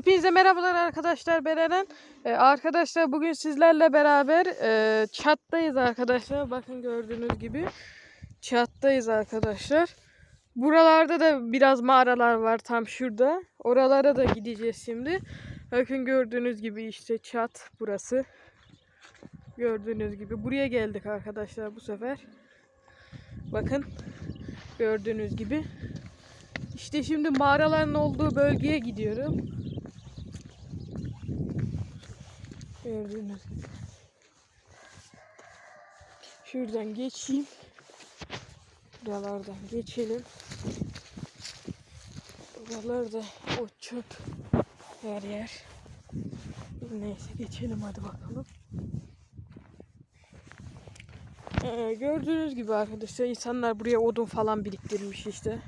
Hepinize merhabalar arkadaşlar ben. Ee, arkadaşlar bugün sizlerle beraber e, çattayız arkadaşlar. Bakın gördüğünüz gibi çattayız arkadaşlar. Buralarda da biraz mağaralar var tam şurada. Oralara da gideceğiz şimdi. Bakın gördüğünüz gibi işte çat burası. Gördüğünüz gibi buraya geldik arkadaşlar bu sefer. Bakın gördüğünüz gibi. İşte şimdi mağaraların olduğu bölgeye gidiyorum. Gördüğünüz gibi. Şuradan geçeyim. Buralardan geçelim. Buralarda o çöp her yer. Neyse geçelim hadi bakalım. Ee, gördüğünüz gibi arkadaşlar insanlar buraya odun falan biriktirmiş işte.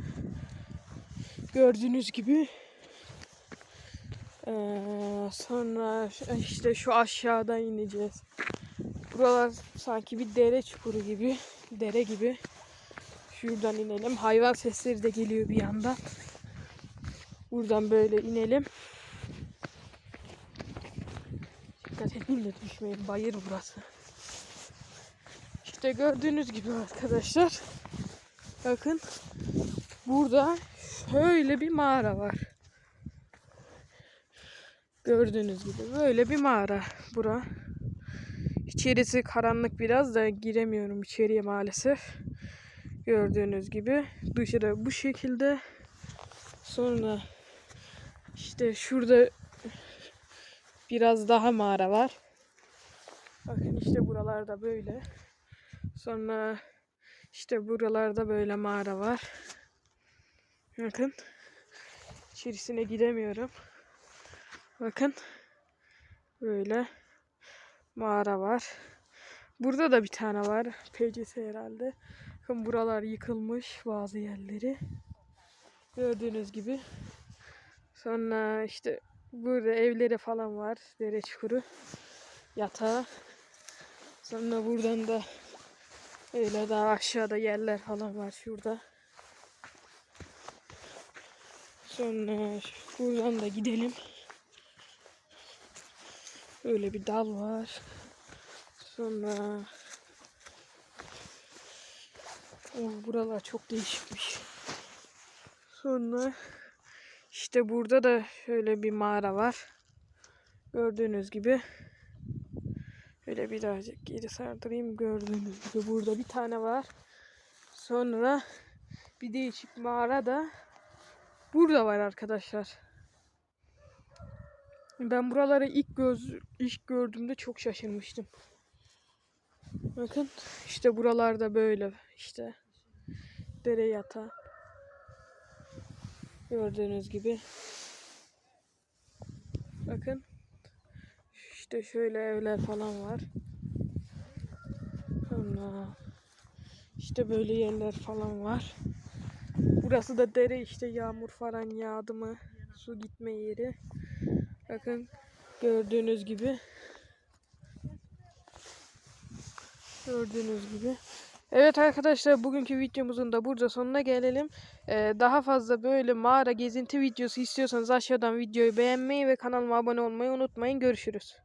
Gördüğünüz gibi. Sonra işte şu aşağıdan ineceğiz. Buralar sanki bir dere çukuru gibi. Dere gibi. Şuradan inelim. Hayvan sesleri de geliyor bir yandan. Buradan böyle inelim. Dikkat edin de düşmeyin. Bayır burası. İşte gördüğünüz gibi arkadaşlar. Bakın. Burada şöyle bir mağara var. Gördüğünüz gibi böyle bir mağara bura. İçerisi karanlık biraz da giremiyorum içeriye maalesef. Gördüğünüz gibi dışarı bu şekilde. Sonra işte şurada biraz daha mağara var. Bakın işte buralarda böyle. Sonra işte buralarda böyle mağara var. Bakın. İçerisine gidemiyorum. Bakın. Böyle mağara var. Burada da bir tane var. PCS herhalde. Bakın buralar yıkılmış bazı yerleri. Gördüğünüz gibi. Sonra işte burada evleri falan var. Dere çukuru. Yatağı. Sonra buradan da öyle daha aşağıda yerler falan var şurada. Sonra buradan da gidelim. Öyle bir dal var. Sonra oh, buralar çok değişikmiş. Sonra işte burada da şöyle bir mağara var. Gördüğünüz gibi. Öyle birazcık geri sardırayım. Gördüğünüz gibi burada bir tane var. Sonra bir değişik mağara da burada var arkadaşlar. Ben buraları ilk göz ilk gördüğümde çok şaşırmıştım. Bakın işte buralarda böyle işte dere yatağı. Gördüğünüz gibi. Bakın. İşte şöyle evler falan var. Sonra işte böyle yerler falan var. Burası da dere işte yağmur falan yağdı mı su gitme yeri. Bakın gördüğünüz gibi. Gördüğünüz gibi. Evet arkadaşlar bugünkü videomuzun da burada sonuna gelelim. Ee, daha fazla böyle mağara gezinti videosu istiyorsanız aşağıdan videoyu beğenmeyi ve kanalıma abone olmayı unutmayın. Görüşürüz.